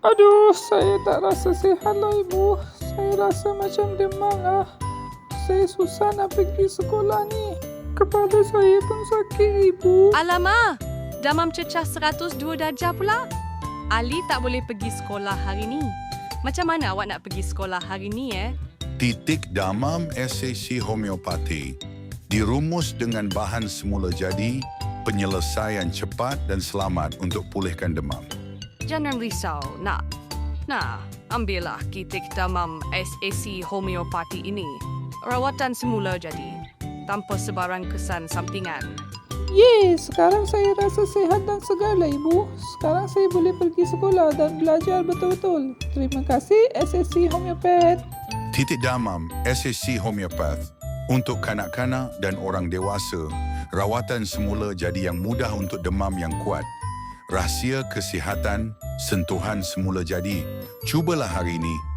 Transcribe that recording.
Aduh, saya tak rasa sihat lah ibu. Saya rasa macam demam lah. Saya susah nak pergi sekolah ni. Kepala saya pun sakit ibu. Alamak, damam cecah 102 darjah pula. Ali tak boleh pergi sekolah hari ni. Macam mana awak nak pergi sekolah hari ni eh? Titik damam SAC homeopati dirumus dengan bahan semula jadi, penyelesaian cepat dan selamat untuk pulihkan demam. Jangan risau, nak. Nah, ambillah kitik damam SAC homeopati ini. Rawatan semula jadi, tanpa sebarang kesan sampingan. Ye, sekarang saya rasa sihat dan segar lah ibu. Sekarang saya boleh pergi sekolah dan belajar betul-betul. Terima kasih SSC Homeopath. Titik damam SAC homeopath untuk kanak-kanak dan orang dewasa, rawatan semula jadi yang mudah untuk demam yang kuat. Rahsia kesihatan, sentuhan semula jadi. Cubalah hari ini